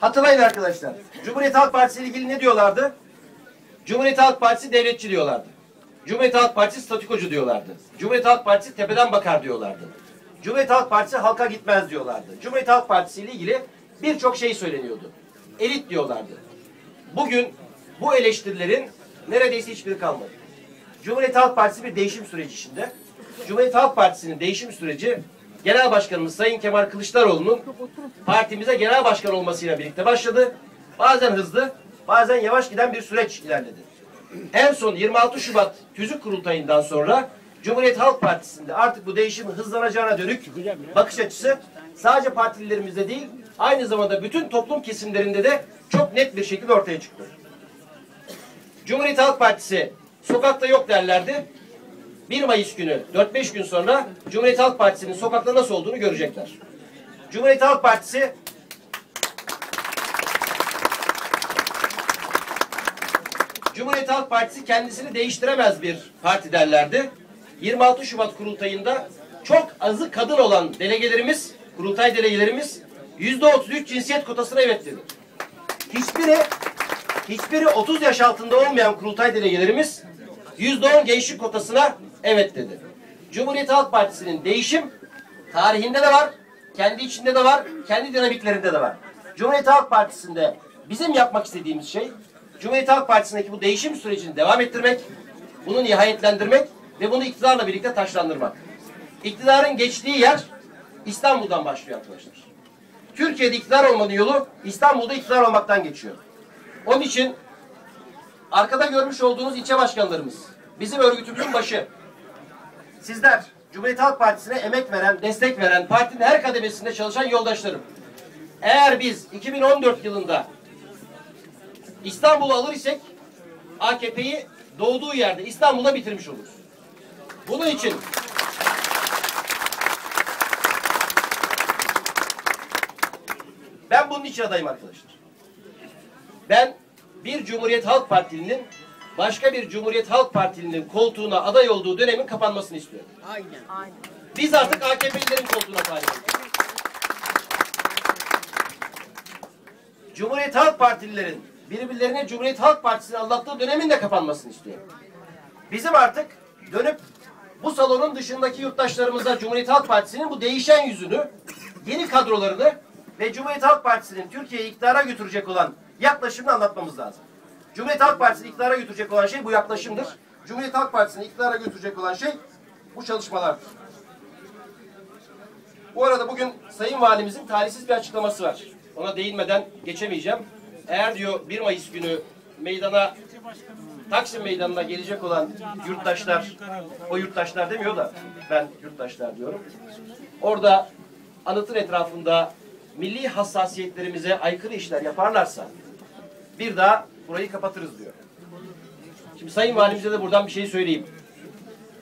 Hatırlayın arkadaşlar. Cumhuriyet Halk Partisi ile ilgili ne diyorlardı? Cumhuriyet Halk Partisi devletçi diyorlardı. Cumhuriyet Halk Partisi statikocu diyorlardı. Cumhuriyet Halk Partisi tepeden bakar diyorlardı. Cumhuriyet Halk Partisi halka gitmez diyorlardı. Cumhuriyet Halk Partisi ile ilgili birçok şey söyleniyordu. Elit diyorlardı. Bugün bu eleştirilerin neredeyse hiçbiri kalmadı. Cumhuriyet Halk Partisi bir değişim süreci içinde. Cumhuriyet Halk Partisi'nin değişim süreci Genel Başkanımız Sayın Kemal Kılıçdaroğlu'nun partimize genel başkan olmasıyla birlikte başladı. Bazen hızlı, bazen yavaş giden bir süreç ilerledi. En son 26 Şubat Tüzük Kurultayı'ndan sonra Cumhuriyet Halk Partisi'nde artık bu değişimin hızlanacağına dönük bakış açısı sadece partililerimizde değil, aynı zamanda bütün toplum kesimlerinde de çok net bir şekilde ortaya çıktı. Cumhuriyet Halk Partisi sokakta yok derlerdi. 1 Mayıs günü 4-5 gün sonra Cumhuriyet Halk Partisi'nin sokakta nasıl olduğunu görecekler. Cumhuriyet Halk Partisi Cumhuriyet Halk Partisi kendisini değiştiremez bir parti derlerdi. 26 Şubat kurultayında çok azı kadın olan delegelerimiz, kurultay delegelerimiz %33 cinsiyet kotasına evet dedi. Hiçbiri hiçbiri 30 yaş altında olmayan kurultay delegelerimiz %10 gençlik kotasına evet dedi. Cumhuriyet Halk Partisi'nin değişim tarihinde de var, kendi içinde de var, kendi dinamiklerinde de var. Cumhuriyet Halk Partisi'nde bizim yapmak istediğimiz şey Cumhuriyet Halk Partisi'ndeki bu değişim sürecini devam ettirmek, bunu nihayetlendirmek ve bunu iktidarla birlikte taşlandırmak. İktidarın geçtiği yer İstanbul'dan başlıyor arkadaşlar. Türkiye'de iktidar olmanın yolu İstanbul'da iktidar olmaktan geçiyor. Onun için arkada görmüş olduğunuz ilçe başkanlarımız, bizim örgütümüzün başı, sizler Cumhuriyet Halk Partisi'ne emek veren, destek veren, partinin her kademesinde çalışan yoldaşlarım. Eğer biz 2014 yılında İstanbul'u alır isek AKP'yi doğduğu yerde İstanbul'da bitirmiş oluruz. Bunun için ben bunun için adayım arkadaşlar. Ben bir Cumhuriyet Halk Partili'nin başka bir Cumhuriyet Halk Partili'nin koltuğuna aday olduğu dönemin kapanmasını istiyorum. Aynen. Aynen. Biz artık AKP'lilerin koltuğuna talip Cumhuriyet Halk Partililerin birbirlerine Cumhuriyet Halk Partisi'ni anlattığı dönemin de kapanmasını istiyorum. Bizim artık dönüp bu salonun dışındaki yurttaşlarımıza Cumhuriyet Halk Partisi'nin bu değişen yüzünü, yeni kadrolarını ve Cumhuriyet Halk Partisi'nin Türkiye'yi iktidara götürecek olan yaklaşımını anlatmamız lazım. Cumhuriyet Halk Partisi'ni iktidara götürecek olan şey bu yaklaşımdır. Cumhuriyet Halk Partisi'ni iktidara götürecek olan şey bu çalışmalardır. Bu arada bugün Sayın Valimizin talihsiz bir açıklaması var. Ona değinmeden geçemeyeceğim. Eğer diyor 1 Mayıs günü meydana Taksim Meydanı'na gelecek olan yurttaşlar, o yurttaşlar demiyor da ben yurttaşlar diyorum. Orada anıtın etrafında milli hassasiyetlerimize aykırı işler yaparlarsa bir daha burayı kapatırız diyor. Şimdi Sayın Valimize de buradan bir şey söyleyeyim.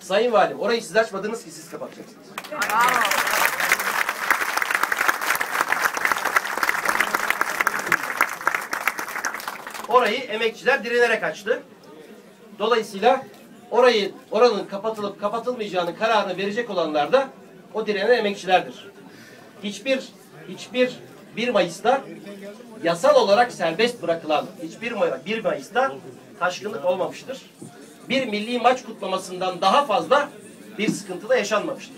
Sayın Valim orayı siz açmadınız ki siz kapatacaksınız. Orayı emekçiler direnerek açtı. Dolayısıyla orayı oranın kapatılıp kapatılmayacağını kararını verecek olanlar da o direnen emekçilerdir. Hiçbir hiçbir 1 Mayıs'ta yasal olarak serbest bırakılan hiçbir 1 Mayıs'ta taşkınlık olmamıştır. Bir milli maç kutlamasından daha fazla bir sıkıntı da yaşanmamıştır.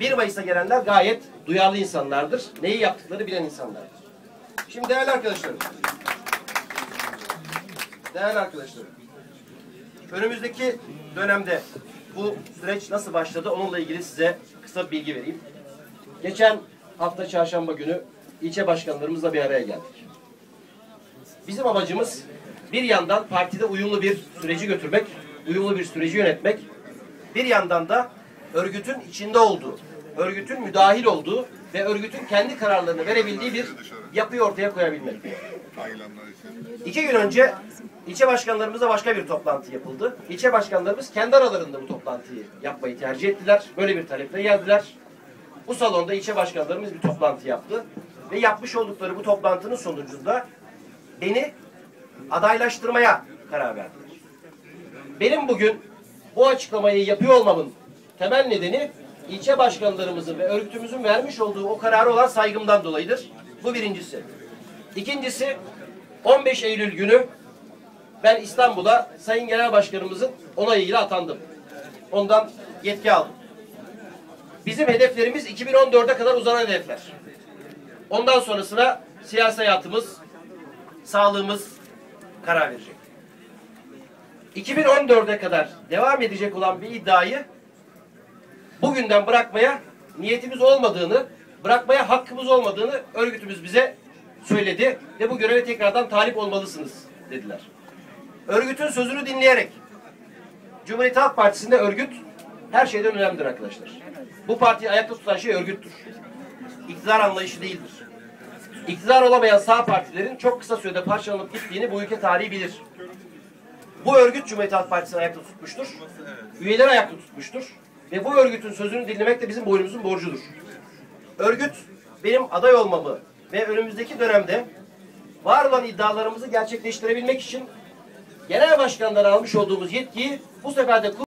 1 Mayıs'a gelenler gayet duyarlı insanlardır. Neyi yaptıkları bilen insanlardır. Şimdi değerli arkadaşlarım. Değerli arkadaşlarım. Önümüzdeki dönemde bu süreç nasıl başladı onunla ilgili size kısa bir bilgi vereyim. Geçen hafta çarşamba günü ilçe başkanlarımızla bir araya geldik. Bizim amacımız bir yandan partide uyumlu bir süreci götürmek, uyumlu bir süreci yönetmek, bir yandan da örgütün içinde olduğu, örgütün müdahil olduğu ve örgütün kendi kararlarını verebildiği bir yapıyı ortaya koyabilmek. İki gün önce ilçe başkanlarımızla başka bir toplantı yapıldı. İlçe başkanlarımız kendi aralarında bu toplantıyı yapmayı tercih ettiler. Böyle bir taleple geldiler. Bu salonda ilçe başkanlarımız bir toplantı yaptı. Ve yapmış oldukları bu toplantının sonucunda beni adaylaştırmaya karar verdiler. Benim bugün bu açıklamayı yapıyor olmamın temel nedeni ilçe başkanlarımızın ve örgütümüzün vermiş olduğu o kararı olan saygımdan dolayıdır. Bu birincisi. İkincisi 15 Eylül günü ben İstanbul'a Sayın Genel Başkanımızın onayıyla atandım. Ondan yetki aldım. Bizim hedeflerimiz 2014'e kadar uzanan hedefler. Ondan sonrasına siyasi hayatımız, sağlığımız karar verecek. 2014'e kadar devam edecek olan bir iddiayı bugünden bırakmaya niyetimiz olmadığını, bırakmaya hakkımız olmadığını örgütümüz bize söyledi ve bu göreve tekrardan talip olmalısınız dediler. Örgütün sözünü dinleyerek Cumhuriyet Halk Partisi'nde örgüt her şeyden önemlidir arkadaşlar. Bu partiyi ayakta tutan şey örgüttür. İktidar anlayışı değildir. İktidar olamayan sağ partilerin çok kısa sürede parçalanıp gittiğini bu ülke tarihi bilir. Bu örgüt Cumhuriyet Halk Partisi'ni ayakta tutmuştur. Üyeleri ayakta tutmuştur. Ve bu örgütün sözünü dinlemek de bizim boynumuzun borcudur. Örgüt benim aday olmamı ve önümüzdeki dönemde var olan iddialarımızı gerçekleştirebilmek için genel başkandan almış olduğumuz yetkiyi bu sefer de